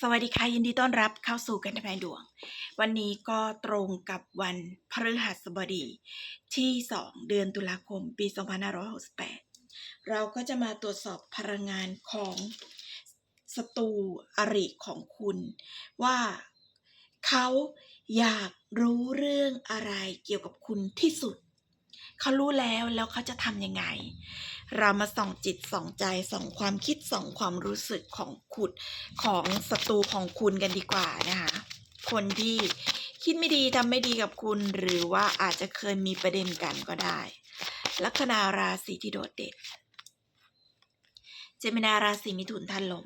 สวัสดีค่ะ ยินดีต้อนรับเข้าสู่กันทำนายดวง วันนี้ก็ตรงกับวันพฤหัสบดีที่ 2 เดือนตุลาคม ปี 2568 เราก็จะมาตรวจสอบพลังงานของศัตรูอริของคุณ ว่าเขาอยากรู้เรื่องอะไรเกี่ยวกับคุณที่สุด เขารู้แล้วแล้วเขาจะทำยังไง เรามาส่องจิตส่องใจส่องความคิดส่องความรู้สึกของคุณของศัตรูของคุณกันดีกว่านะคะคนที่คิดไม่ดีทำไม่ดีกับคุณ หรือว่าอาจจะเคยมีประเด็นกันก็ได้ ลัคนาราศีที่โดดเด่นเจมินาราศีมิถุนท่านลม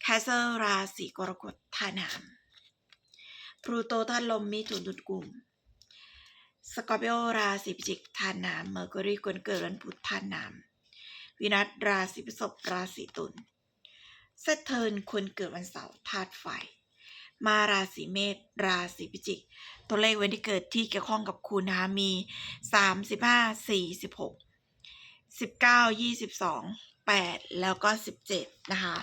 แคสเซอร์ราศีกรกฎท่านน้ำพลูโตท่านลมมิถุนตุลกุม สกอร์ปิโอราศีพิจิกทานน้ำเมอร์คุรีกวนเกิดวันพุธทานน้ำวินัสราศีพฤษภราศีตุลเซตเทิร์นคนเกิดวันเสาร์ธาตุไฟ มาราศีเมษราศีพิจิก ตัวเลขวันที่เกิดที่เกี่ยวข้องกับคุณนะคะมี 35 46 19 22 8 แล้วก็ 17 นะคะ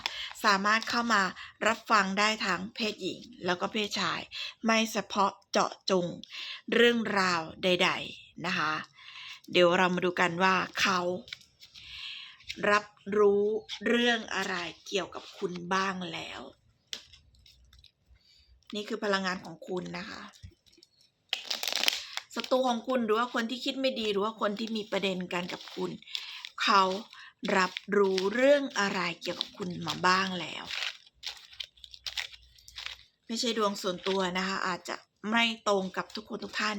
สามารถเข้ามารับฟังได้ทั้งเพศหญิง แล้วก็เพศชาย ไม่เฉพาะเจาะจงเรื่องราวใด ๆ นะคะ เดี๋ยวเรามาดูกันว่าเขารับรู้เรื่องอะไรเกี่ยวกับคุณบ้างแล้ว นี่คือพลังงานของคุณนะคะศัตรูของคุณหรือว่าคนที่คิดไม่ดีหรือว่าคนที่มีประเด็นกันกับคุณ เขา รับรู้เรื่องอะไรเกี่ยวกับคุณมาบ้างแล้ว ไม่ใช่ดวงส่วนตัวนะคะ อาจจะไม่ตรงกับทุกคนทุกท่าน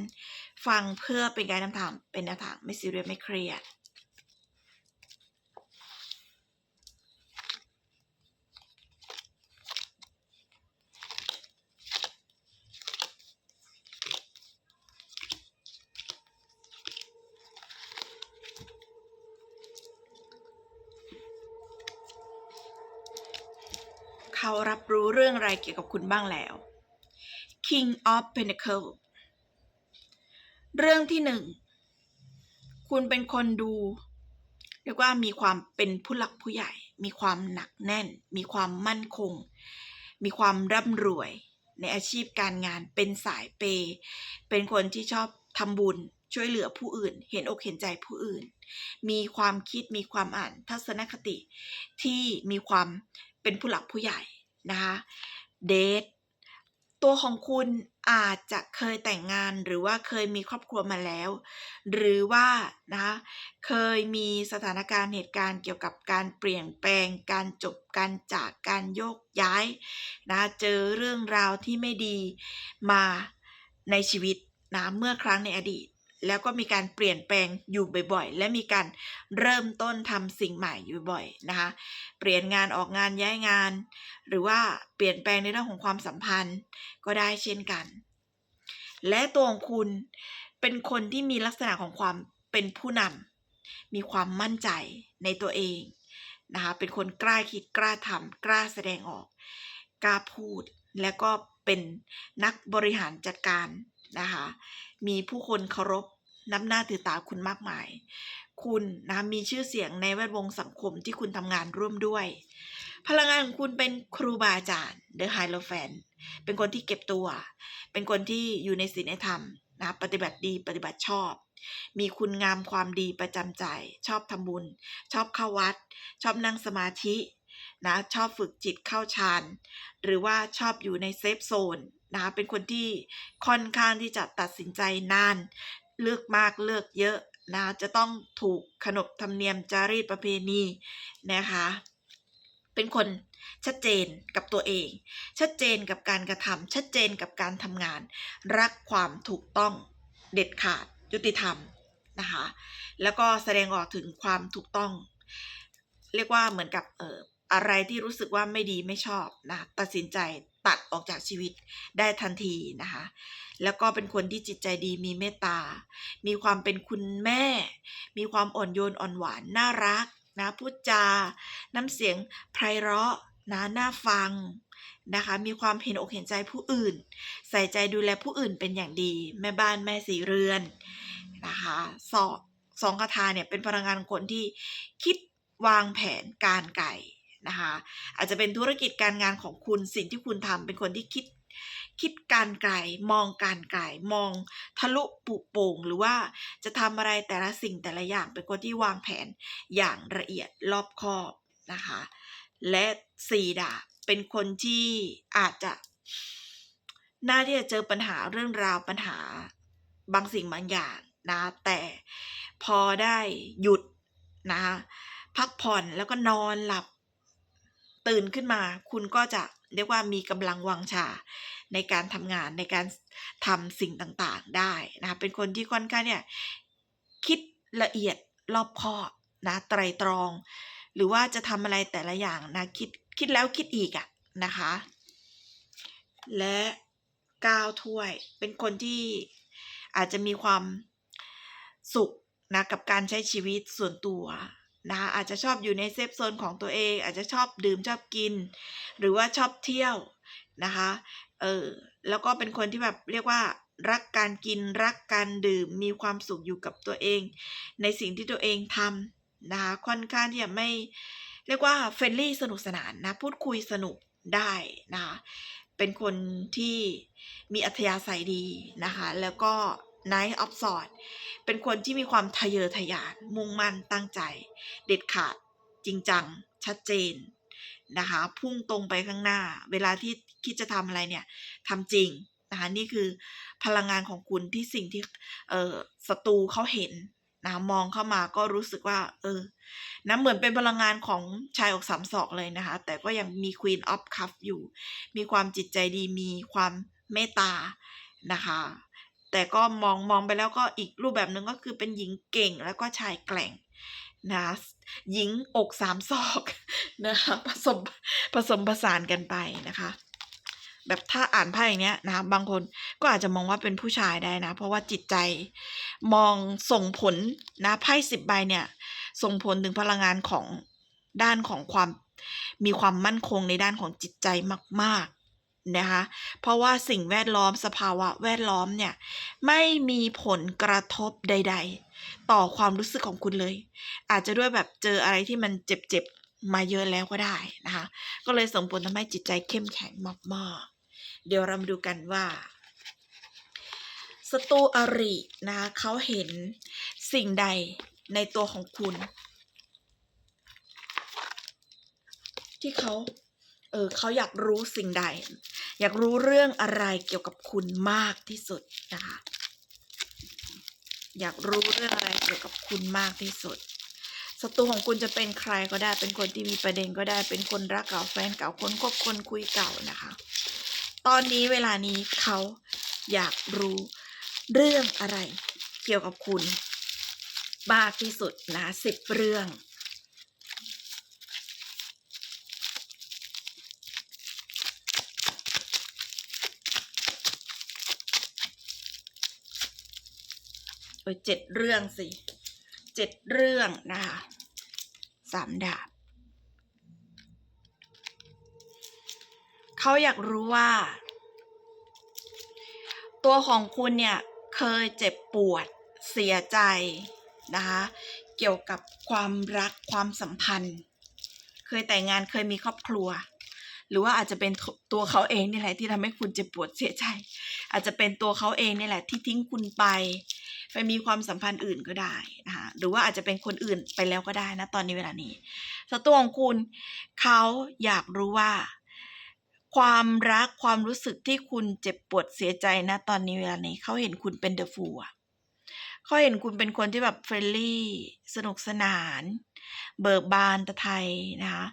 ฟังเพื่อเป็นการนำถามเป็นแนวทางไม่ซีเรียสไม่เครียด เขารับรู้เรื่ อะไรเกี่ยวกับคุณบ้างแล้ว King of Pentacle เรื่องที่หนึ่งคุณเป็นคนดูเรียกว่ามีความเป็นผู้หลักผู้ใหญ่ มีความหนักแน่น มีความมั่นคง มีความร่ำรวย ในอาชีพการงานเป็นสายเป เป็นคนที่ชอบทำบุญช่วยเหลือผู้อื่น เห็นอกเห็นใจผู้อื่น มีความคิดมีความอ่านทัศนคติที่มีความเป็นผู้หลักผู้ใหญ่ นะคะเดทตัวของคุณอาจจะเคยแต่งงานหรือว่าเคยมีครอบครัวมาแล้ว หรือว่านะคะเคยมีสถานการณ์เหตุการณ์เกี่ยวกับการเปลี่ยนแปลง การจบการจากการโยกย้ายนะเจอเรื่องราวที่ไม่ดีมาในชีวิตนะเมื่อครั้งในอดีต แล้วก็มีการเปลี่ยนแปลงอยู่บ่อยๆ และมีการเริ่มต้นทำสิ่งใหม่อยู่บ่อยนะคะ เปลี่ยนงานออกงานย้ายงาน หรือว่าเปลี่ยนแปลงในเรื่องของความสัมพันธ์ก็ได้เช่นกัน และตัวของคุณเป็นคนที่มีลักษณะของความเป็นผู้นำมีความมั่นใจในตัวเองนะคะ เป็นคนกล้าคิดกล้าทำกล้าแสดงออก กล้าพูด และก็เป็นนักบริหารจัดการ นะคะ มีผู้คนเคารพนับหน้าถือตาคุณมากมาย คุณนะมีชื่อเสียงในแวดวงสังคมที่คุณทำงานร่วมด้วย พลังงานของคุณเป็นครูบาอาจารย์เดอะไฮโลแฟนเป็นคนที่เก็บตัว เป็นคนที่อยู่ในศีลธรรมนะปฏิบัติดีปฏิบัติชอบ มีคุณงามความดีประจำใจ ชอบทำบุญ ชอบเข้าวัด ชอบนั่งสมาธิ นะชอบฝึกจิตเข้าฌานหรือว่าชอบอยู่ในเซฟโซนนะเป็นคนที่ค่อนข้างที่จะตัดสินใจนาน เลือกมากเลือกเยอะนะจะต้องถูกขนบธรรมเนียมจารีตประเพณีนะคะเป็นคนชัดเจนกับตัวเอง ชัดเจนกับการกระทำชัดเจนกับการทำงาน รักความถูกต้องเด็ดขาดยุติธรรมนะคะแล้วก็แสดงออกถึงความถูกต้อง เรียกว่าเหมือนกับเออ อะไรที่รู้สึกว่าไม่ดีไม่ชอบนะตัดสินใจตัดออกจากชีวิตได้ทันทีนะคะ แล้วก็เป็นคนที่จิตใจดีมีเมตตา มีความเป็นคุณแม่ มีความอ่อนโยนอ่อนหวานน่ารักนะพูดจา น้ำเสียงไพเราะนะน่าฟังนะคะ มีความเห็นอกเห็นใจผู้อื่น ใส่ใจดูแลผู้อื่นเป็นอย่างดี แม่บ้านแม่สีเรือนนะคะสองสองคาถาเนี่ยเป็นพลังงานคนที่คิดวางแผนการไก่ นะคะอาจจะเป็นธุรกิจการงานของคุณสิ่งที่คุณทำเป็นคนที่คิดคิดการไกลมองการไกลมองทะลุปุโป่งหรือว่าจะทำอะไรแต่ละสิ่งแต่ละอย่างเป็นคนที่วางแผนอย่างละเอียดรอบคอบนะคะและสี่ดาบเป็นคนที่อาจจะน่าที่จะเจอปัญหาเรื่องราวปัญหาบางสิ่งบางอย่างนะแต่พอได้หยุดนะพักผ่อนแล้วก็นอนหลับ ตื่นขึ้นมา คุณก็จะเรียกว่ามีกำลังวังชาในการทำงานในการทำสิ่งต่างๆได้นะเป็นคนที่ค่อนข้างเนี่ยคิดละเอียดรอบคอบนะไตรตรอง หรือว่าจะทำอะไรแต่ละอย่างนะคิดคิดแล้วคิดอีกอะนะคะ และก้าวถ้วยเป็นคนที่อาจจะมีความสุขนะกับการใช้ชีวิตส่วนตัว นะคะอาจจะชอบอยู่ในเซฟโซนของตัวเอง อาจจะชอบดื่มชอบกิน หรือว่าชอบเที่ยวนะคะเออแล้วก็เป็นคนที่แบบเรียกว่ารักการกินรักการดื่มมีความสุขอยู่กับตัวเอง ในสิ่งที่ตัวเองทำนะคะค่อนข้างที่จะไม่เรียกว่าเฟรนลี่สนุกสนานนะพูดคุยสนุกได้นะคะเป็นคนที่มีอัธยาศัยดีนะคะแล้วก็ Night of Swords เป็นคนที่มีความทะเยอทะยาน มุ่งมั่นตั้งใจ เด็ดขาด จริงจัง ชัดเจนนะคะ พุ่งตรงไปข้างหน้า เวลาที่คิดจะทำอะไรเนี่ยทำจริงนะคะนี่คือพลังงานของคุณที่สิ่งที่เออศัตรูเขาเห็นนะมองเข้ามาก็รู้สึกว่า เออนะเหมือนเป็นพลังงานของชายอกสามศอกเลยนะคะ แต่ก็ยังมี Queen of Cup อยู่ มีความจิตใจดีมีความเมตตานะคะ แต่ก็มองมองไปแล้วก็อีกรูปแบบหนึ่งก็คือเป็นหญิงเก่งแล้วก็ชายแกร่งนะหญิงอกสามศอกนะคะผสมผสมผสานกันไปนะคะแบบถ้าอ่านไพ่อย่างเนี้ยนะบางคนก็อาจจะมองว่าเป็นผู้ชายได้นะ เพราะว่าจิตใจมองส่งผลนะไพ่สิบใบเนี่ย ส่งผลถึงพลังงานของด้านของความมีความมั่นคงในด้านของจิตใจมาก ๆ นะคะ เพราะว่าสิ่งแวดล้อมสภาวะแวดล้อมเนี่ย ไม่มีผลกระทบใด ๆ ต่อความรู้สึกของคุณเลย อาจจะด้วยแบบเจออะไรที่มันเจ็บๆมาเยอะแล้วก็ได้นะคะ ก็เลยส่งผลทำให้จิตใจเข้มแข็งมากๆเดี๋ยวเรามาดูกันว่าศัตรูอรินะคะเขาเห็นสิ่งใดในตัวของคุณ ที่เขาเออเขาอยากรู้สิ่งใด อยากรู้เรื่องอะไรเกี่ยวกับคุณมากที่สุดนะคะอยากรู้เรื่องอะไรเกี่ยวกับคุณมากที่สุดศัตรูของคุณจะเป็นใครก็ได้ เป็นคนที่มีประเด็นก็ได้ เป็นคนรักเก่าแฟนเก่าคนคบคนคุยเก่านะคะ ตอนนี้เวลานี้เขาอยากรู้เรื่องอะไรเกี่ยวกับคุณมากที่สุดนะสิบเรื่อง เออเจ็ดเรื่องสิเจ็ดเรื่องนะคะสามดาบเขาอยากรู้ว่า ตัวของคุณเนี่ยเคยเจ็บปวดเสียใจนะคะเกี่ยวกับความรักความสัมพันธ์ เคยแต่งงานเคยมีครอบครัว หรือว่าอาจจะเป็นตัวเขาเองนี่แหละที่ทำให้คุณเจ็บปวดเสียใจ อาจจะเป็นตัวเขาเองนี่แหละที่ทิ้งคุณไป ไปมีความสัมพันธ์อื่นก็ได้นะคะหรือว่าอาจจะเป็นคนอื่นไปแล้วก็ได้นะตอนนี้เวลานี้ศัตรูของคุณเขาอยากรู้ว่า ความรักความรู้สึกที่คุณเจ็บปวดเสียใจนะตอนนี้เวลานี้เขาเห็นคุณเป็นเดอะฟูอะเขาเห็นคุณเป็นคนที่แบบเฟรนลี่สนุกสนาน เบิกบานตะไทยนะคะ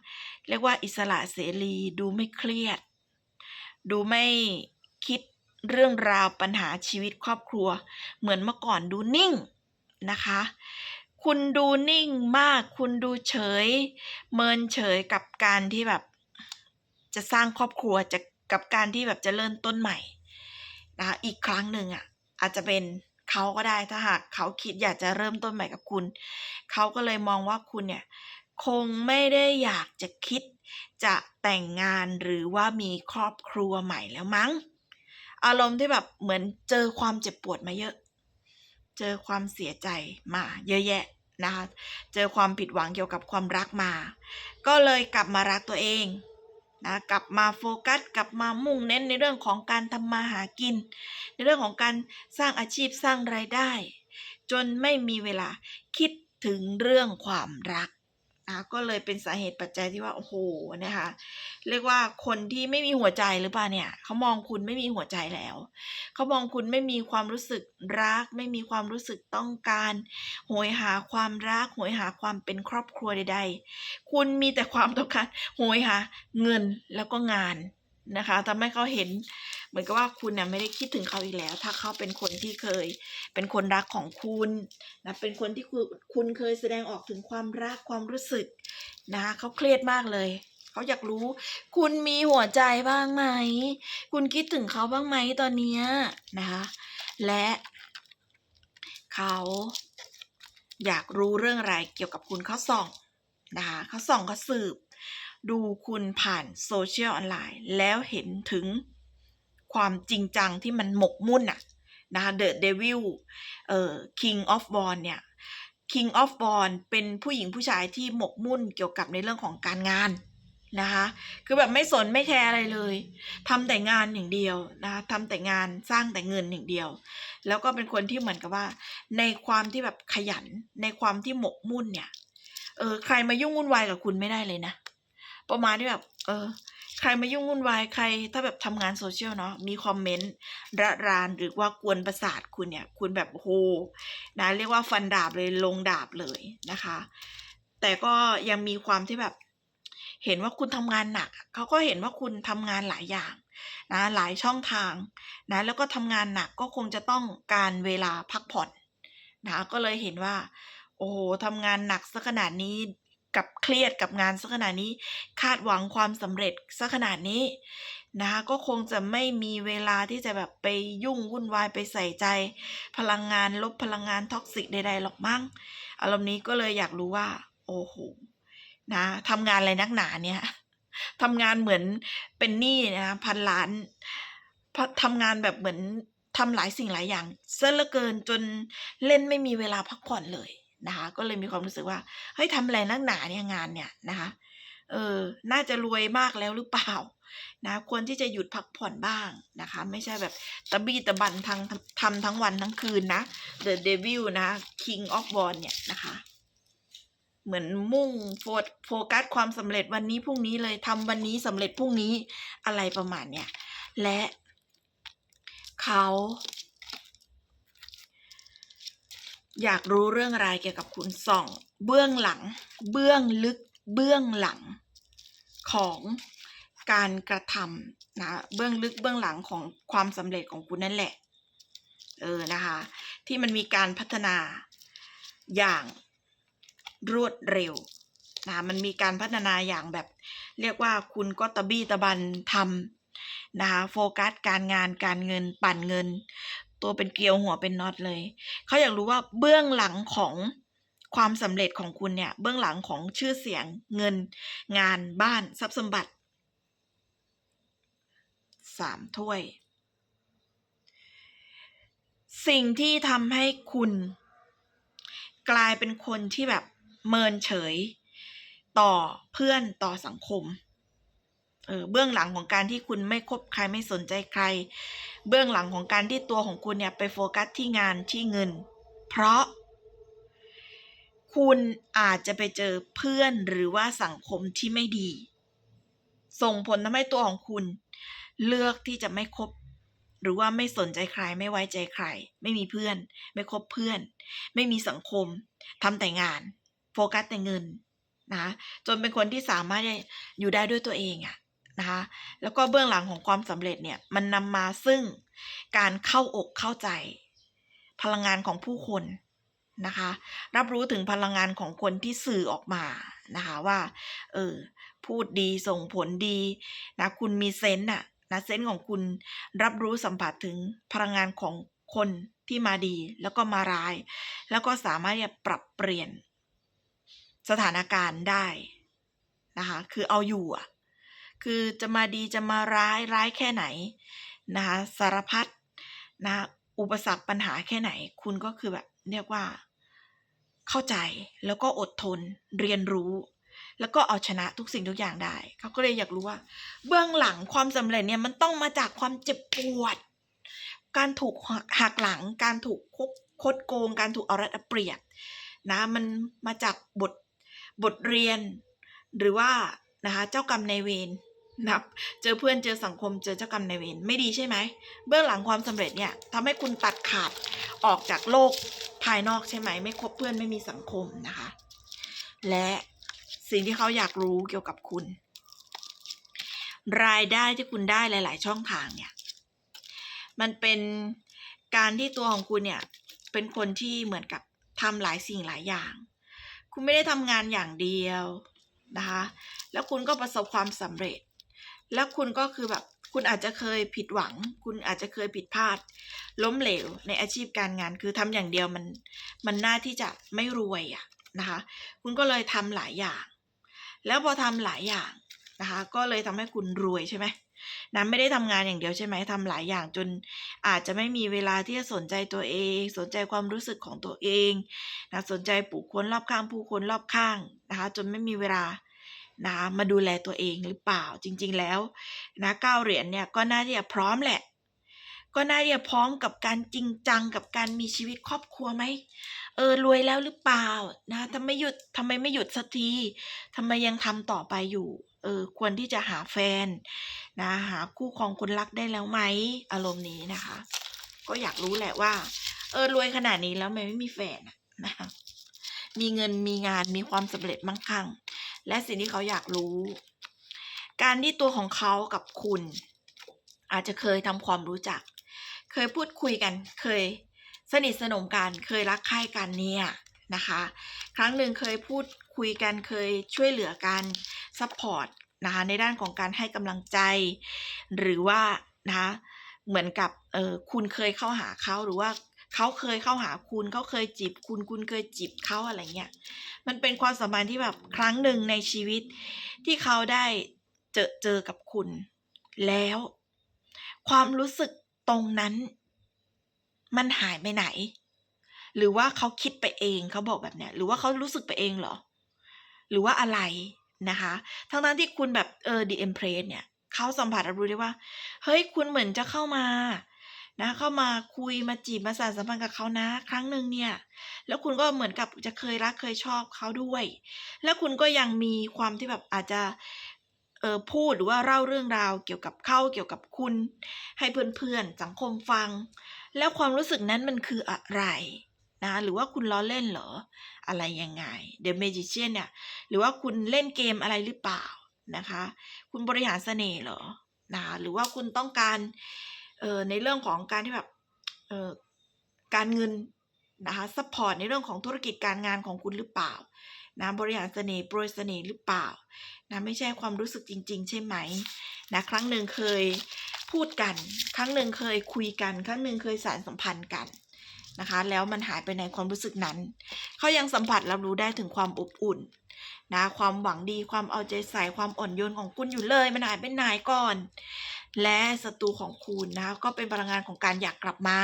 เรียกว่าอิสระเสรีดูไม่เครียด ดูไม่คิด เรื่องราวปัญหาชีวิตครอบครัว เหมือนเมื่อก่อนดูนิ่งนะคะ คุณดูนิ่งมาก คุณดูเฉย เมินเฉยกับการที่แบบ จะสร้างครอบครัวจะกับการที่แบบจะเริ่มต้นใหม่นะคะอีกครั้งหนึ่งอะอาจจะเป็นเขาก็ได้ถ้าหากเขาคิดอยากจะเริ่มต้นใหม่กับคุณ เขาก็เลยมองว่าคุณเนี่ยคงไม่ได้อยากจะคิดจะแต่งงานหรือว่ามีครอบครัวใหม่แล้วมั้ง อารมณ์ที่แบบเหมือนเจอความเจ็บปวดมาเยอะ เจอความเสียใจมา เยอะแยะนะคะเจอความผิดหวังเกี่ยวกับความรักมา ก็เลยกลับมารักตัวเองนะกลับมาโฟกัสกลับมามุ่งเน้นในเรื่องของการทำมาหากิน ในเรื่องของการสร้างอาชีพสร้างรายได้ จนไม่มีเวลาคิดถึงเรื่องความรัก นะก็เลยเป็นสาเหตุปัจจัยที่ว่าโอ้โหนะคะเรียกว่าคนที่ไม่มีหัวใจหรือเปล่าเนี่ยเขามองคุณไม่มีหัวใจแล้วเขามองคุณไม่มีความรู้สึกรัก ไม่มีความรู้สึกต้องการโหยหาความรักโหยหาความเป็นครอบครัวใด ๆ คุณมีแต่ความต้องการโหยหาเงินแล้วก็งาน นะคะทำให้เขาเห็น เหมือนกับว่าคุณเนี่ยไม่ได้คิดถึงเขาอีกแล้ว ถ้าเขาเป็นคนที่เคย เป็นคนรักของคุณนะเป็นคนที่คุณคุณเคยแสดงออกถึงความรักความรู้สึกนะคะเขาเครียดมากเลยเขาอยากรู้ คุณมีหัวใจบ้างไหม คุณคิดถึงเขาบ้างไหมตอนนี้นะคะและเขาอยากรู้เรื่องอะไรเกี่ยวกับคุณเขาส่องนะคะเขาส่องเขาสืบ ดูคุณผ่านโซเชียลออนไลน์แล้วเห็นถึงความจริงจังที่มันหมกมุ่นอะนะคะ The Devil เอ่อ King of w a n เนี่ย King of w a n เป็นผู้หญิงผู้ชายที่หมกมุ่นเกี่ยวกับในเรื่องของการงานนะคะ คือแบบไม่สนไม่แคร์อะไรเลยทำแต่งานอย่างเดียวนะคะทำแต่งานสร้างแต่เงินอย่างเดียว แล้วก็เป็นคนที่เหมือนกับว่า ในความที่แบบขยัน ในความที่หมกมุ่นเนี่ย เออ ใครมายุ่งวุ่นวายกับคุณไม่ได้เลยนะ ประมาณที่แบบ เออ ใครมายุ่งวุ่นวายใคร ถ้าแบบทำงานโซเชียลเนาะมีคอมเมนต์ระรานหรือว่ากวนประสาทคุณเนี่ย คุณแบบโอ้โหนะเรียกว่าฟันดาบเลยลงดาบเลยนะคะ แต่ก็ยังมีความที่แบบ เห็นว่าคุณทำงานหนักเขาก็เห็นว่าคุณทำงานหลายอย่างนะหลายช่องทางนะแล้วก็ทำงานหนักก็คงจะต้องการเวลาพักผ่อนนะก็เลยเห็นว่า โอ้โหทำงานหนักซะขนาดนี้ กับเครียดกับงานซะขนาดนี้ คาดหวังความสำเร็จซะขนาดนี้นะคะก็คงจะไม่มีเวลาที่จะแบบไปยุ่งวุ่นวายไปใส่ใจ พลังงานลบพลังงานท็อกซิกใดๆหรอกมั้งอารมณ์นี้ก็เลยอยากรู้ว่า โอ้โหนะทำงานอะไรนักหนาเนี่ยทำงานเหมือนเป็นหนี้นะพันล้านพะทำงานแบบเหมือนทำหลายสิ่งหลายอย่างเสียเหลือเกินจนเล่นไม่มีเวลาพักผ่อนเลย นะคะ ก็เลยมีความรู้สึกว่าเฮ้ยทำอะไรนักหนาเนี่ยงานเนี่ยนะคะเออน่าจะรวยมากแล้วหรือเปล่านะควรที่จะหยุดพักผ่อนบ้างนะคะ ไม่ใช่แบบตะบี้ตะบันทั้งทำทั้งวันทั้งคืนนะ The Devil นะ King of w a n เนี่ยนะคะ เหมือนมุ่งโฟโฟกัสความสำเร็จวันนี้พรุ่งนี้เลยทำวันนี้สำเร็จพรุ่งนี้อะไรประมาณเนี้ยและเขา อยากรู้เรื่องอะไรเกี่ยวกับคุณส่อง เบื้องหลัง เบื้องลึก เบื้องหลังของการกระทำนะเบื้องลึกเบื้องหลังของความสำเร็จของคุณนั่นแหละเออนะคะที่มันมีการพัฒนาอย่างรวดเร็วนะมันมีการพัฒนาอย่างแบบ เรียกว่าคุณก็ตะบี้ตะบันทำนะคะโฟกัสการงานการเงินปั่นเงิน ตัวเป็นเกลียวหัวเป็นน็อตเลย เขาอยากรู้ว่าเบื้องหลังของความสำเร็จของคุณเนี่ย เบื้องหลังของชื่อเสียงเงิน งานบ้านทรัพย์สมบัติสามถ้วย สิ่งที่ทำให้คุณ กลายเป็นคนที่แบบเมินเฉย ต่อเพื่อนต่อสังคม เออบื้องหลังของการที่คุณไม่คบใครไม่สนใจใคร เบื้องหลังของการที่ตัวของคุณเนี่ยไปโฟกัสที่งานที่เงิน เพราะ คุณอาจจะไปเจอเพื่อนหรือว่าสังคมที่ไม่ดี ส่งผลทำให้ตัวของคุณ เลือกที่จะไม่คบ หรือว่าไม่สนใจใครไม่ไว้ใจใคร ไม่มีเพื่อน ไม่คบเพื่อน ไม่มีสังคมทำแต่งาน โฟกัสแต่เงินนะจนเป็นคนที่สามารถอยู่ได้ด้วยตัวเองอะ นะคะแล้วก็เบื้องหลังของความสำเร็จเนี่ยมันนำมาซึ่งการเข้าอกเข้าใจ พลังงานของผู้คนนะคะรับรู้ถึงพลังงานของคนที่สื่อออกมานะคะว่าเออพูดดีส่งผลดีนะคุณมีเซนต์น่ะนะเซนต์ของคุณรับรู้สัมผัสถึงพลังงานของคนที่มาดีแล้วก็มาร้าย แล้วก็สามารถจะปรับเปลี่ยนสถานการณ์ได้นะคะคือเอาอยู่อะ คือจะมาดีจะมาร้ายร้ายแค่ไหนนะคะสารพัดนะอุปสรรคปัญหาแค่ไหน คุณก็คือแบบเรียกว่า เข้าใจแล้วก็อดทนเรียนรู้ แล้วก็เอาชนะทุกสิ่งทุกอย่างได้ เขาก็เลยอยากรู้ว่า เบื้องหลังความสำเร็จเนี่ยมันต้องมาจากความเจ็บปวด การถูกหักหลัง การถูกคบคดโกง การถูกเอารัดเอาเปรียบนะมันมาจากบทบทเรียน หรือว่านะคะเจ้ากรรมนายเวร นับเจอเพื่อนเจอสังคมเจอเจ้ากรรมนายเวรไม่ดีใช่ไหม เบื้องหลังความสำเร็จเนี่ยทำให้คุณตัดขาดออกจากโลกภายนอกใช่ไหม ไม่คบเพื่อนไม่มีสังคมนะคะ และสิ่งที่เขาอยากรู้เกี่ยวกับคุณ รายได้ที่คุณได้หลาย ๆ ช่องทางเนี่ย มันเป็นการที่ตัวของคุณเนี่ย เป็นคนที่เหมือนกับทำหลายสิ่งหลายอย่าง คุณไม่ได้ทำงานอย่างเดียวนะคะ แล้วคุณก็ประสบความสำเร็จ แล้วคุณก็คือแบบคุณอาจจะเคยผิดหวัง คุณอาจจะเคยผิดพลาด ล้มเหลวในอาชีพการงาน คือทำอย่างเดียวมันมันน่าที่จะไม่รวยอะนะคะ คุณก็เลยทำหลายอย่าง แล้วพอทำหลายอย่างนะคะ ก็เลยทำให้คุณรวยใช่ไหมนะไม่ได้ทำงานอย่างเดียวใช่ไหมทำหลายอย่างจนอาจจะไม่มีเวลาที่จะสนใจตัวเอง สนใจความรู้สึกของตัวเองนะสนใจผู้คนรอบข้างผู้คนรอบข้างนะคะ จนไม่มีเวลา นะมาดูแลตัวเองหรือเปล่าจริง ๆ แล้วนะเก้าเหรียญเนี่ยก็น่าจะพร้อมแหละ ก็น่าจะพร้อมกับการจริงจังกับการมีชีวิตครอบครัวไหมเออรวยแล้วหรือเปล่านะทำไมหยุดทำไมไม่หยุดสักทีทำไมยังทำต่อไปอยู่เออควรที่จะหาแฟนนะหาคู่ครองคนรักได้แล้วไหมอารมณ์นี้นะคะ ก็อยากรู้แหละว่า เออรวยขนาดนี้แล้วไมไม่มีแฟนนะคะมีเงินมีงานมีความสำเร็จมั่งคั่ง และสิ่งที่เขาอยากรู้ การที่ตัวของเขากับคุณ อาจจะเคยทำความรู้จัก เคยพูดคุยกัน เคยสนิทสนมกัน เคยรักใคร่กันเนี่ยนะคะ ครั้งหนึ่งเคยพูดคุยกันเคยช่วยเหลือกันซัพพอร์ตนะคะในด้านของการให้กำลังใจ หรือว่านะคะเหมือนกับเออคุณเคยเข้าหาเขาหรือว่า เขาเคยเข้าหาคุณ เขาเคยจีบคุณ คุณเคยจีบเขาอะไรเงี้ย มันเป็นความสัมพันธ์ที่แบบครั้งหนึ่งในชีวิตที่เขาได้เจอเจอกับคุณ แล้ว ความรู้สึกตรงนั้น มันหายไปไหน หรือว่าเขาคิดไปเองเขาบอกแบบเนี้ย หรือว่าเขารู้สึกไปเองเหรอ หรือว่าอะไรนะคะ ทั้งนั้นที่คุณแบบเออดีเอ็มเพรสเนี่ยเขาสัมผัสรับรู้ได้ว่า เฮ้ย คุณเหมือนจะเข้ามา นะเข้ามาคุยมาจีบมาสานสัมพันธ์กับเขานะ ครั้งหนึ่งเนี่ย แล้วคุณก็เหมือนกับจะเคยรักเคยชอบเขาด้วย แล้วคุณก็ยังมีความที่แบบอาจจะเออพูดหรือว่าเล่าเรื่องราวเกี่ยวกับเขาเกี่ยวกับคุณ ให้เพื่อนๆสังคมฟัง แล้วความรู้สึกนั้นมันคืออะไรนะหรือว่าคุณล้อเล่นเหรออะไรยังไง The Magician เนี่ยหรือว่าคุณเล่นเกมอะไรหรือเปล่านะคะ คุณบริหารเสน่ห์เหรอนะหรือว่าคุณต้องการ เอ่อในเรื่องของการที่แบบเอ่อการเงินนะคะซัพพอร์ตในเรื่องของธุรกิจการงานของคุณหรือเปล่านะบริหารเสน่ห์โปรยเสน่ห์หรือเปล่านะไม่ใช่ความรู้สึกจริง ๆ ใช่ไหมนะครั้งหนึ่งเคยพูดกัน ครั้งหนึ่งเคยคุยกัน ครั้งหนึ่งเคยสารสัมพันธ์กันนะคะ แล้วมันหายไปในความรู้สึกนั้น เขายังสัมผัสรับรู้ได้ถึงความอบอุ่นนะความหวังดีความเอาใจใส่ความอ่อนโยนของคุณอยู่เลย มันหายไปไหนก่อน และศัตรูของคุณนะก็เป็นพลังงานของการอยากกลับมา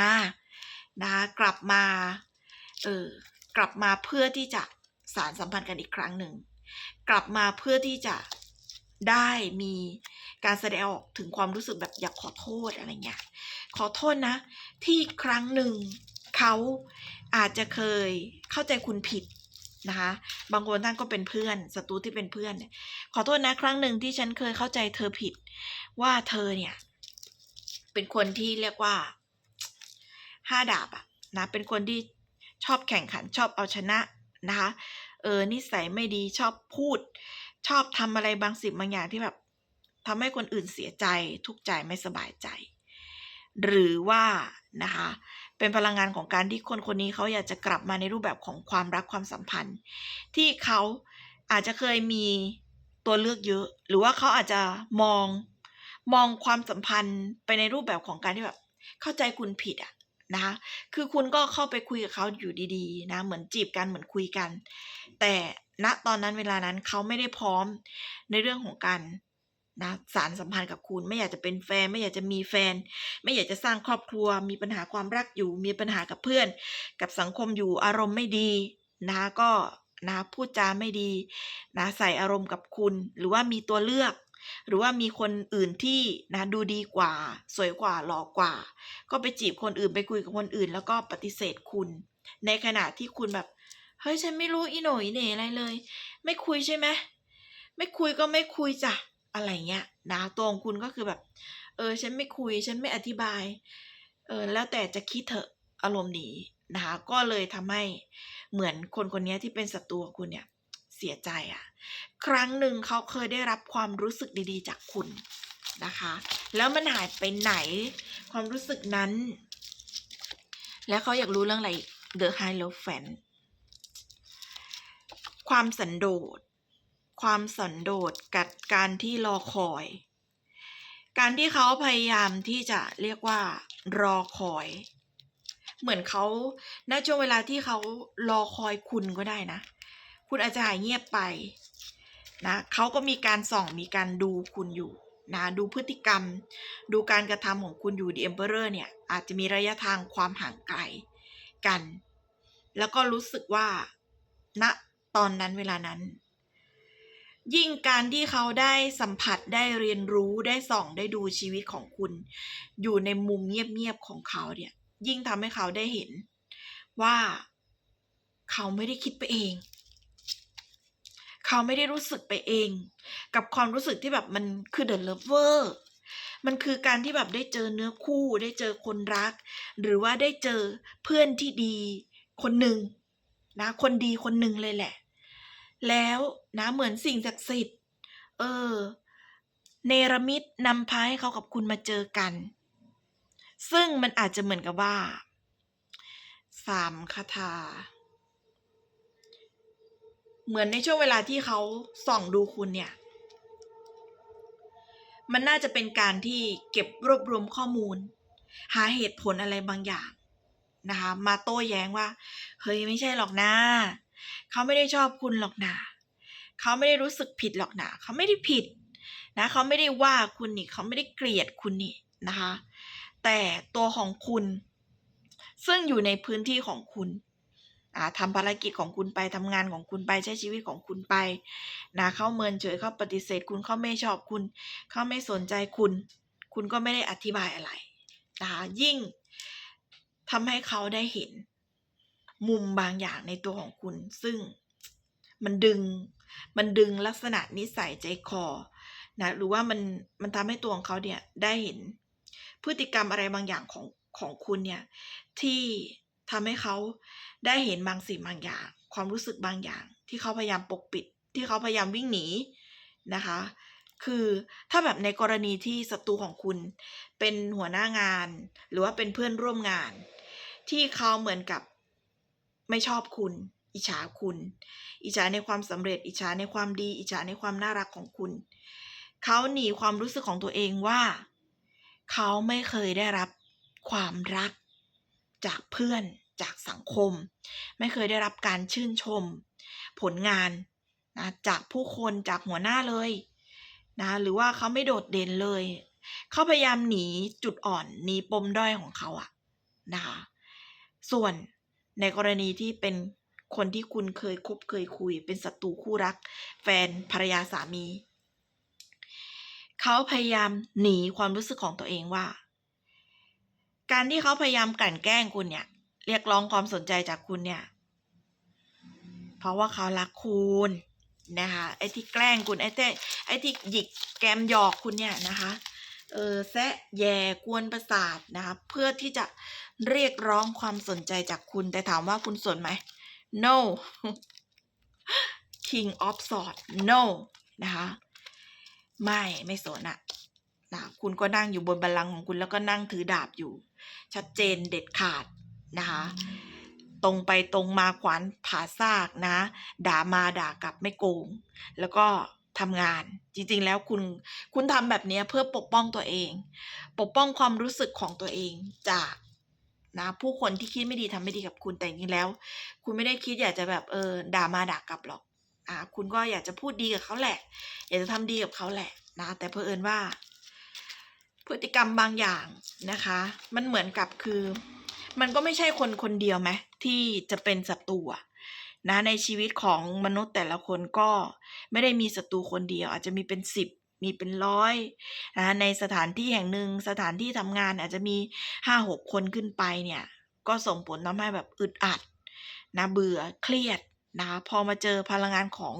นะกลับมาเออกลับมาเพื่อที่จะสารสัมพันธ์กันอีกครั้งหนึ่ง กลับมาเพื่อที่จะได้มีการแสดงออกถึงความรู้สึกแบบอยากขอโทษอะไรเงี้ยขอโทษนะ ที่ครั้งหนึ่งเขาอาจจะเคยเข้าใจคุณผิดนะคะบางคนท่านก็เป็นเพื่อนศัตรูที่เป็นเพื่อน ขอโทษนะครั้งหนึ่งที่ฉันเคยเข้าใจเธอผิด ว่าเธอเนี่ย เป็นคนที่เรียกว่าห้าดาบอะนะเป็นคนที่ชอบแข่งขันชอบเอาชนะนะคะเออนิสัยไม่ดีชอบพูด ชอบทำอะไรบางสิ่งบางอย่างที่แบบทำให้คนอื่นเสียใจทุกข์ใจไม่สบายใจ หรือว่านะคะเป็นพลังงานของการที่คนคนนี้เขาอยากจะกลับมาในรูปแบบของความรักความสัมพันธ์ ที่เขาอาจจะเคยมีตัวเลือกเยอะ หรือว่าเขาอาจจะมอง มองความสัมพันธ์ไปในรูปแบบของการที่แบบเข้าใจคุณผิดอะนะคะคือคุณก็เข้าไปคุยกับเขาอยู่ดีๆ นะ เหมือนจีบกันเหมือนคุยกัน แต่ณตอนนั้นเวลานั้นเขาไม่ได้พร้อมในเรื่องของการนะสารสัมพันธ์กับคุณไม่อยากจะเป็นแฟน ไม่อยากจะมีแฟน ไม่อยากจะสร้างครอบครัว มีปัญหาความรักอยู่ มีปัญหากับเพื่อน กับสังคมอยู่อารมณ์ไม่ดีนะก็นะพูดจาไม่ดีนะใส่อารมณ์กับคุณ หรือว่ามีตัวเลือก หรือว่ามีคนอื่นที่นะดูดีกว่า สวยกว่าหล่อกว่า ก็ไปจีบคนอื่นไปคุยกับคนอื่น แล้วก็ปฏิเสธคุณ ในขณะที่คุณแบบเฮ้ยฉันไม่รู้อีโหน่อีเหน่อะไรเลย ไม่คุยใช่ไหมไม่คุยก็ไม่คุยจ้ะอะไรเงี้ยนะตัวของคุณก็คือแบบ เออ ฉันไม่คุย ฉันไม่อธิบาย เออ แล้วแต่จะคิดเถอะอารมณ์นี้นะคะก็เลยทำให้เหมือนคนคนนี้ที่เป็นศัตรูคุณเนี่ย เสียใจอะ่ะ ครั้งหนึ่งเขาเคยได้รับความรู้สึกดีๆ จากคุณนะคะ แล้วมันหายไปไหน ความรู้สึกนั้น แล้วเขาอยากรู้เรื่องอะไร The High Love Fan ความสันโดษ ความสันโดษกับการที่รอคอย การที่เขาพยายามที่จะเรียกว่ารอคอย เหมือนเขาณช่วงเวลาที่เขารอคอยคุณก็ได้นะ คุณอาจจะหายเงียบไปนะเขาก็มีการส่องมีการดูคุณอยู่นะดูพฤติกรรม ดูการกระทำของคุณอยู่ The Emperor เนี่ย อาจจะมีระยะทางความห่างไกลกัน แล้วก็รู้สึกว่าณตอนนั้นเวลานั้น ยิ่งการที่เขาได้สัมผัสได้เรียนรู้ได้ส่องได้ดูชีวิตของคุณ อยู่ในมุมเงียบๆของเขาเนี่ย ยิ่งทำให้เขาได้เห็นว่าเขาไม่ได้คิดไปเอง เขาไม่ได้รู้สึกไปเอง กับความรู้สึกที่แบบมันคือเด e เลเวอร์มันคือการที่แบบได้เจอเนื้อคู่ได้เจอคนรัก หรือว่าได้เจอเพื่อนที่ดีคนหนึ่งนะคนดีคนหนึ่งเลยแหละ แล้วนะเหมือนสิ่งศักดิ์สิทธิ์ เออ เนรมิตนำพาให้เขากับคุณมาเจอกัน ซึ่งมันอาจจะเหมือนกับว่าสามคาถา เหมือนในช่วงเวลาที่เขาส่องดูคุณเนี่ย มันน่าจะเป็นการที่เก็บรวบรวมข้อมูล หาเหตุผลอะไรบางอย่างนะคะ มาโต้แย้งว่าเฮ้ยไม่ใช่หรอกนะเขาไม่ได้ชอบคุณหรอกนะเขาไม่ได้รู้สึกผิดหรอกนะเขาไม่ได้ผิดนะเขาไม่ได้ว่าคุณนี่เขาไม่ได้เกลียดคุณนี่นะคะ แต่ตัวของคุณ ซึ่งอยู่ในพื้นที่ของคุณ ทำภารกิจของคุณไปทำงานของคุณไปใช้ชีวิตของคุณไปนะเขาเมินเฉยเขาปฏิเสธ คุณเขาไม่ชอบคุณเขาไม่สนใจคุณ คุณก็ไม่ได้อธิบายอะไรนะคะยิ่งทำให้เขาได้เห็น มุมบางอย่างในตัวของคุณ ซึ่งมันดึงมันดึงลักษณะนิสัยใจคอนะหรือว่ามันมันทำให้ตัวของเขาเนี่ยได้เห็น พฤติกรรมอะไรบางอย่างของของคุณเนี่ยที่ ทำให้เขาได้เห็นบางสิ่งบางอย่าง ความรู้สึกบางอย่าง ที่เขาพยายามปกปิด ที่เขาพยายามวิ่งหนีนะคะ คือถ้าแบบในกรณีที่ศัตรูของคุณเป็นหัวหน้างาน หรือว่าเป็นเพื่อนร่วมงาน ที่เขาเหมือนกับไม่ชอบคุณ อิจฉาคุณ อิจฉาในความสำเร็จ อิจฉาในความดี อิจฉาในความน่ารักของคุณ เขาหนีความรู้สึกของตัวเองว่า เขาไม่เคยได้รับความรัก จากเพื่อนจากสังคม ไม่เคยได้รับการชื่นชม ผลงานนะจากผู้คนจากหัวหน้าเลยนะหรือว่าเขาไม่โดดเด่นเลยเขาพยายามหนีจุดอ่อนหนีปมด้อยของเขาอะนะคะส่วนในกรณีที่เป็นคนที่คุณเคยคบเคยคุย เป็นศัตรูคู่รัก แฟนภรรยาสามี เขาพยายามหนีความรู้สึกของตัวเองว่า การที่เขาพยายามกลั่นแกล้งคุณเนี่ย เรียกร้องความสนใจจากคุณเนี่ย เพราะว่าเขารักคุณนะคะไอ้ที่แกล้งคุณไอ้ที่ไอ้ที่หยิกแกมหยอกคุณเนี่ยนะคะเออแซะแย่กวนประสาทนะคะเพื่อที่จะเรียกร้องความสนใจจากคุณแต่ถามว่าคุณสนไหม no king of swords no นะคะ ไม่ ไม่สนอะ นะคุณก็นั่งอยู่บนบัลลังก์ของคุณแล้วก็นั่งถือดาบอยู่ ชัดเจนเด็ดขาดนะคะตรงไปตรงมาขวานผ่าซากนะ ด่ามาด่ากลับไม่โกง แล้วก็ทำงานจริงๆแล้วคุณคุณทำแบบนี้เพื่อปกป้องตัวเอง ปกป้องความรู้สึกของตัวเองจากนะผู้คนที่คิดไม่ดีทำไม่ดีกับคุณแต่จริงแล้ว คุณไม่ได้คิดอยากจะแบบเออด่ามาด่ากลับหรอกอ่าคุณก็อยากจะพูดดีกับเขาแหละ อยากจะทำดีกับเขาแหละนะแต่เพอเอิญว่า พฤติกรรมบางอย่างนะคะ มันเหมือนกับคือ มันก็ไม่ใช่คนคนเดียวไหมที่จะเป็นศัตรูนะในชีวิตของมนุษย์แต่ละคนก็ไม่ได้มีศัตรูคนเดียว อาจจะมีเป็นสิบมีเป็นร้อยนะในสถานที่แห่งหนึ่งสถานที่ทำงานอาจจะมีห้าหกคนขึ้นไปเนี่ย ก็ส่งผลทำให้แบบอึดอัดนะเบื่อเครียดนะพอมาเจอพลังงานของ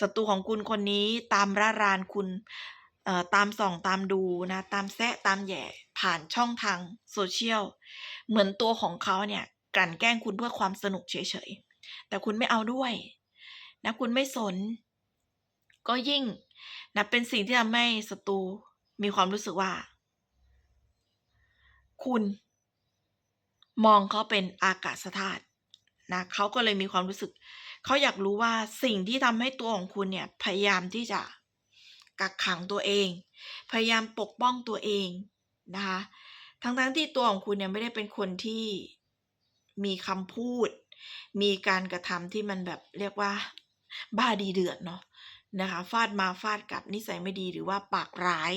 ศัตรูของคุณคนนี้ตามร่ารานคุณ ตามส่องตามดูนะตามแซะตามแย่ผ่านช่องทางโซเชียลเหมือนตัวของเขาเนี่ยกลั่นแกล้งคุณเพื่อความสนุกเฉยๆแต่คุณไม่เอาด้วยนะคุณไม่สน ก็ยิ่งนะเป็นสิ่งที่ทำให้ศัตรูมีความรู้สึกว่า คุณมองเขาเป็นอากาศธาตุนะเขาก็เลยมีความรู้สึก เขาอยากรู้ว่าสิ่งที่ทำให้ตัวของคุณเนี่ยพยายามที่จะ กักขังตัวเอง พยายามปกป้องตัวเองนะคะทั้งทั้งๆที่ตัวของคุณเนี่ยไม่ได้เป็นคนที่มีคำพูด มีการกระทำที่มันแบบเรียกว่าบ้าดีเดือดเนาะนะคะฟาดมาฟาดกลับนิสัยไม่ดีหรือว่าปากร้าย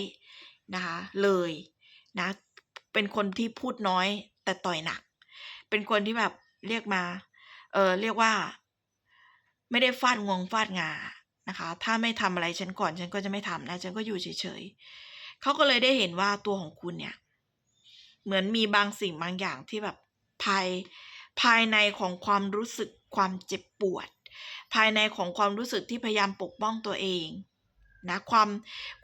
นะคะเลยนะเป็นคนที่พูดน้อยแต่ต่อยหนัก เป็นคนที่แบบเรียกมา เออเรียกว่า ไม่ได้ฟาดงวงฟาดงา นะคะ ถ้าไม่ทำอะไรฉันก่อนฉันก็จะไม่ทำนะฉันก็อยู่เฉยๆเขาก็เลยได้เห็นว่าตัวของคุณเนี่ย เหมือนมีบางสิ่งบางอย่างที่แบบภายภายในของความรู้สึกความเจ็บปวด ภายในของความรู้สึกที่พยายามปกป้องตัวเองนะความ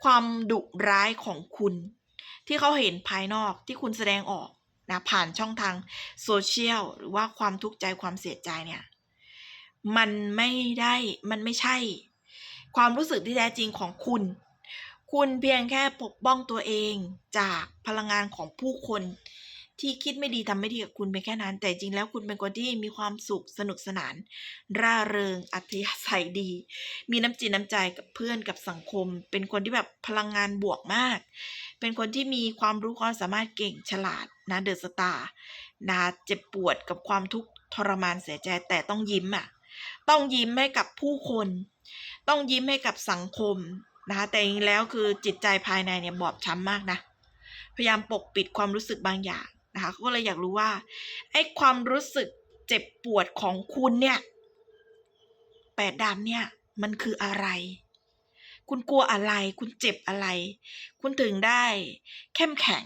ความดุร้ายของคุณ ที่เขาเห็นภายนอกที่คุณแสดงออกนะผ่านช่องทางโซเชียลหรือว่าความทุกข์ใจความเสียใจเนี่ย มันไม่ได้มันไม่ใช่ ความรู้สึกที่แท้จริงของคุณ คุณเพียงแค่ปกป้องตัวเองจากพลังงานของผู้คน ที่คิดไม่ดีทำไม่ดีกับคุณเป็นแค่นั้น แต่จริงแล้วคุณเป็นคนที่มีความสุขสนุกสนาน ร่าเริงอัธยาศัยดี มีน้ำจิตน้ำใจกับเพื่อนกับสังคม เป็นคนที่แบบพลังงานบวกมาก เป็นคนที่มีความรู้ความสามารถเก่งฉลาดนะเดอะสตาร์นะเจ็บปวดกับความทุกข์ทรมานเสียใจแต่ต้องยิ้มอะ ต้องยิ้มให้กับผู้คน ต้องยิ้มให้กับสังคมนะคะแต่จริงแล้วคือจิตใจภายในเนี่ยบอบช้ำมากนะพยายามปกปิดความรู้สึกบางอย่างนะคะก็เลยอยากรู้ว่าไอ้ความรู้สึกเจ็บปวดของคุณเนี่ยแปดดำเนี่ยมันคืออะไร คุณกลัวอะไร คุณเจ็บอะไร คุณถึงได้เข้มแข็ง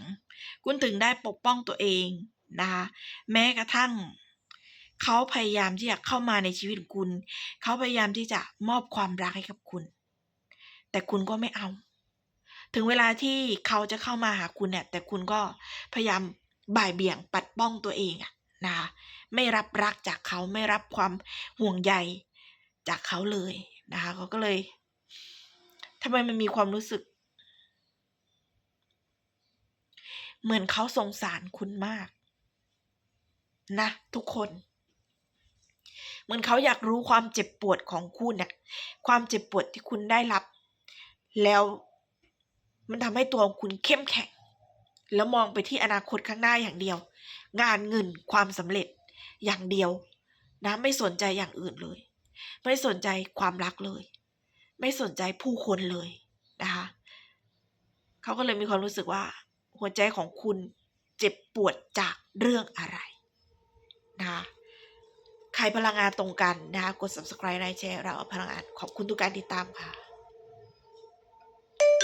คุณถึงได้ปกป้องตัวเองนะคะแม้กระทั่ง เขาพยายามที่จะเข้ามาในชีวิตของคุณ เขาพยายามที่จะมอบความรักให้กับคุณ แต่คุณก็ไม่เอา ถึงเวลาที่เขาจะเข้ามาหาคุณเนี่ย แต่คุณก็พยายามบ่ายเบี่ยงปัดป้องตัวเองอะนะคะไม่รับรักจากเขาไม่รับความห่วงใยจากเขาเลยนะคะเขาก็เลยทำไมมันมีความรู้สึก เหมือนเขาสงสารคุณมาก นะ ทุกคน เหมือนเขาอยากรู้ความเจ็บปวดของคุณน่ะความเจ็บปวดที่คุณได้รับ แล้วมันทำให้ตัวของคุณเข้มแข็ง แล้วมองไปที่อนาคตข้างหน้าอย่างเดียว งานเงินความสำเร็จอย่างเดียวนะไม่สนใจอย่างอื่นเลย ไม่สนใจความรักเลย ไม่สนใจผู้คนเลยนะคะเขาก็เลยมีความรู้สึกว่า หัวใจของคุณเจ็บปวดจากเรื่องอะไรนะคะ ใครพลังงานตรงกันนะคะ กด subscribe ไลค์แชร์เราพลังงาน ขอบคุณทุกการติดตามค่ะ